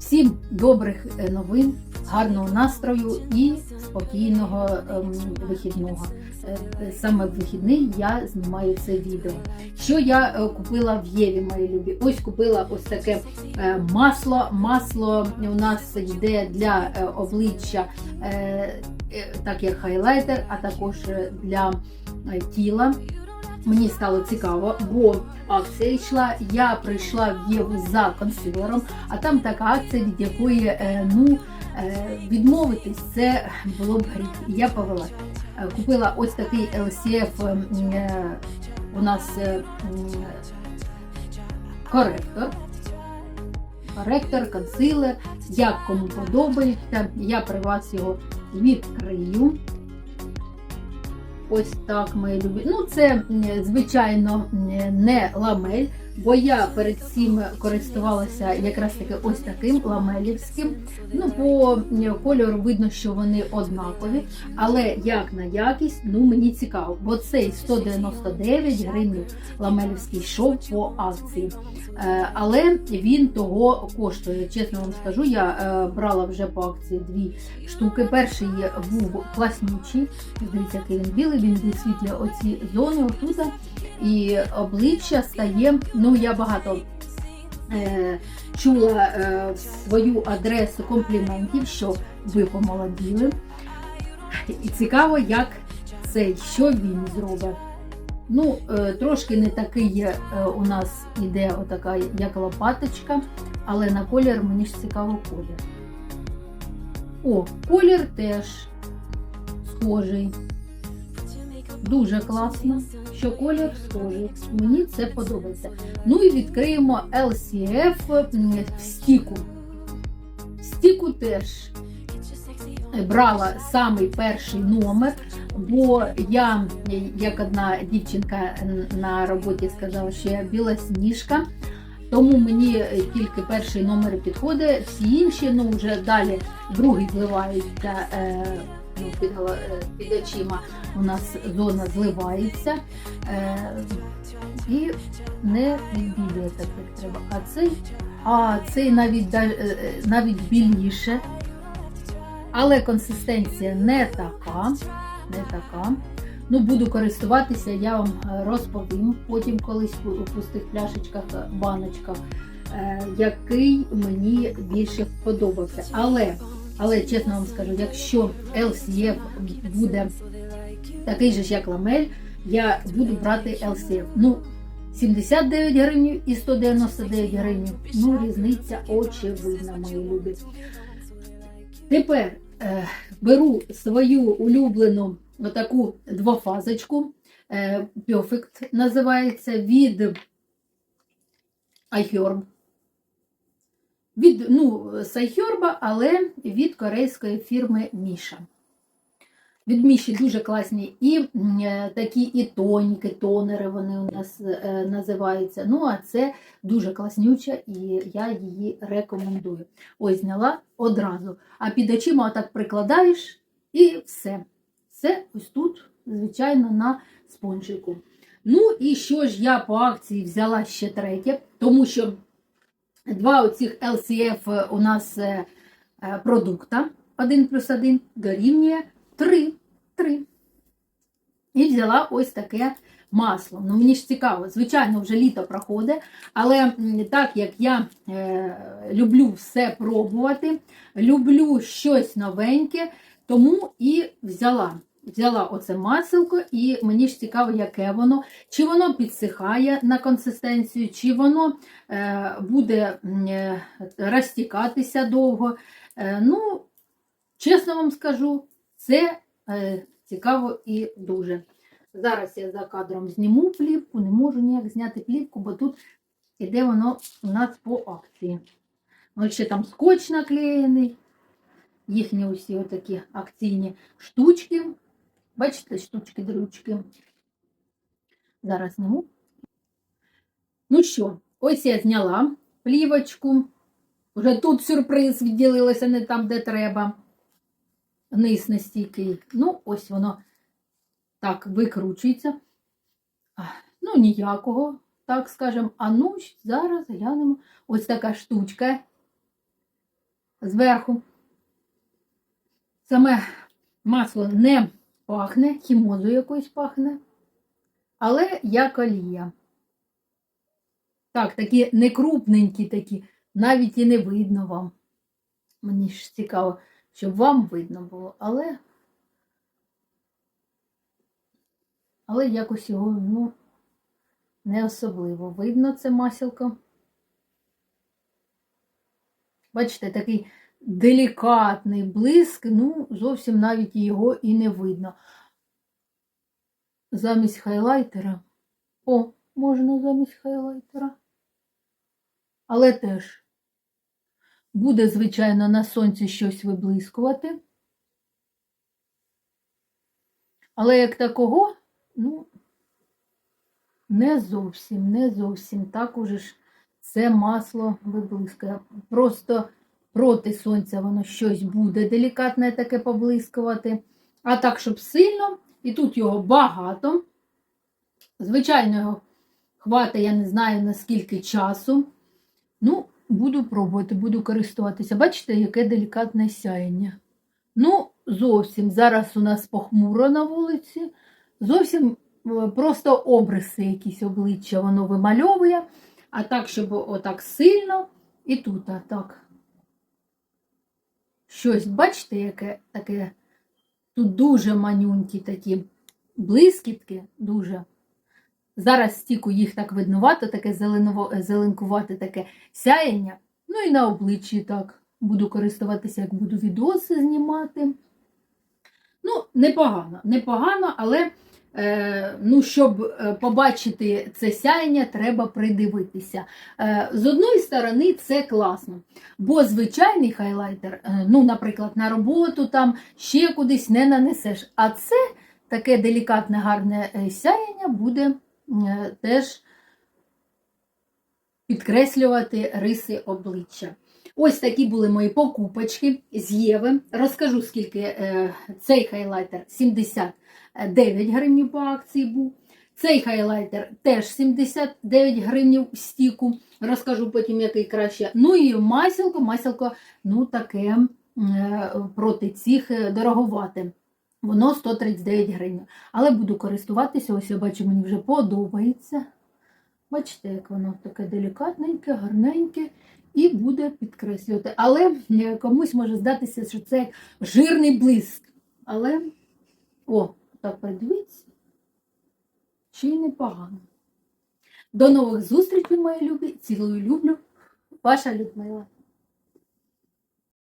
Всім добрих е, новин, гарного настрою і спокійного ем, вихідного. Е, е, Саме в вихідний я знімаю це відео. Що я купила в Єві, мої любі? Ось купила ось таке масло. Масло у нас йде для обличчя, так як хайлайтер, а також для тіла. Мені стало цікаво, бо акція йшла. Я прийшла в Єву за консилером, а там така акція, від якої е, ну е, відмовитись це було б гріх. Я повела. Е, Купила ось такий LCF е, у нас коректор. Коректор, консилер, як кому подобається. Я при вас його відкрию. Ось так мої любі. Ну, це, звичайно, не ламель, бо я перед цим користувалася якраз таки ось таким ламелівським. Ну, по кольору видно, що вони однакові, але як на якість, ну мені цікаво, бо цей 199 гривень ламелівський йшов по акції. Е, Але він того коштує. Чесно вам скажу, я е, брала вже по акції дві штуки. Перший був класнючий. Дивіться, який він білий, він висвітлює оці зони отут. І обличчя стає. Ну, я багато е, чула е, свою адресу компліментів, що ви помолоділи. І цікаво, як цей, що він зробить. Ну, е, трошки не такий е, у нас іде отака, як лопаточка, але на колір мені ж цікаво колір. О, колір теж схожий. Дуже класно, що колір схожий. Мені це подобається. Ну і відкриємо LCF в стіку. В стіку теж брала самий перший номер, бо я, як одна дівчинка на роботі сказала, що я білосніжка. Тому мені тільки перший номер підходить, всі інші, ну вже далі другий зливається е, під, е, під очима. У нас зона зливається е, і не відбілює як треба. А цей, а цей навіть, е, навіть більніше. Але консистенція не така. Не така. Ну, буду користуватися, я вам розповім потім колись у пустих пляшечках, баночках, який мені більше подобався. Але, але чесно вам скажу, якщо LCF буде такий же ж, як ламель, я буду брати LCF. Ну, 79 гривень і 199 гривень. Ну, різниця очевидна, мої любі. Тепер е, беру свою улюблену отаку двофазочку. Е, Perfect називається від iHerb. Від, ну, iHerb, але від корейської фірми Міша. Від Міші дуже класні і такі і тоніки, тонери вони у нас е, називаються. Ну, а це дуже класнюча і я її рекомендую. Ось зняла одразу. А під очима отак прикладаєш і все. Все ось тут, звичайно, на спонжику. Ну і що ж я по акції взяла ще третє, тому що два оцих LCF у нас е, е, продукта 1 плюс 1 дорівнює 3. 3. І взяла ось таке масло. Ну, мені ж цікаво, звичайно, вже літо проходить, але так як я е, люблю все пробувати, люблю щось новеньке, тому і взяла. Взяла оце маселко, і мені ж цікаво, яке воно, чи воно підсихає на консистенцію, чи воно е, буде е, розтікатися довго. Е, ну, чесно вам скажу, це е, цікаво і дуже. Зараз я за кадром зніму плівку, не можу ніяк зняти плівку, бо тут іде воно у нас по акції. Ось ще там скотч наклеєний, їхні усі отакі акційні штучки. Бачите, штучки-дрючки. Зараз зніму. Ну що, ось я зняла плівочку. Вже тут сюрприз відділилося не там, де треба. Низ нестійкий. Ну, ось воно так викручується. Ну, ніякого, так скажемо. А ну, зараз глянемо. Ось така штучка зверху. Саме масло не пахне, хімозою якоюсь пахне, але як олія. Так, такі некрупненькі такі, навіть і не видно вам. Мені ж цікаво, щоб вам видно було, але. Але якось його, ну, не особливо видно це масілко. Бачите, такий делікатний блиск, ну, зовсім навіть його і не видно. Замість хайлайтера. О, можна замість хайлайтера. Але теж буде, звичайно, на сонці щось виблискувати. Але як такого, ну, не зовсім, не зовсім так уже ж це масло виблискує. Просто проти сонця воно щось буде делікатне таке поблискувати. А так, щоб сильно, і тут його багато. Звичайно, його хватить, я не знаю наскільки часу. Ну, буду пробувати, буду користуватися. Бачите, яке делікатне сяєння. Ну, зовсім зараз у нас похмуро на вулиці. Зовсім е, просто обриси якісь обличчя воно вимальовує. А так, щоб отак сильно, і тут а так. Щось, бачите, яке таке. Тут дуже манюнькі такі блискітки, дуже. Зараз стіку їх так виднувати, таке зеленово, зеленкувати таке сяєння. Ну і на обличчі так буду користуватися, як буду відоси знімати. Ну, непогано, непогано, але е, ну, щоб е, побачити це сяєння, треба придивитися. Е, з одної сторони, це класно, бо звичайний хайлайтер, е, ну, наприклад, на роботу там ще кудись не нанесеш. А це таке делікатне, гарне е, сяєння буде е, теж підкреслювати риси обличчя. Ось такі були мої покупочки з Єви. Розкажу, скільки е, цей хайлайтер 79 гривень по акції був. Цей хайлайтер теж 79 гривень в стіку. Розкажу потім, який краще. Ну і масілко, масілко, ну таке е, проти цих е, дороговате. Воно 139 гривень. Але буду користуватися, ось я бачу, мені вже подобається. Бачите, як воно таке делікатненьке, гарненьке і буде підкреслювати. Але е, комусь може здатися, що це жирний блиск. Але, о, так подивіться, чи непогано. До нових зустрічей, мої любі. Цілую люблю. Ваша Людмила.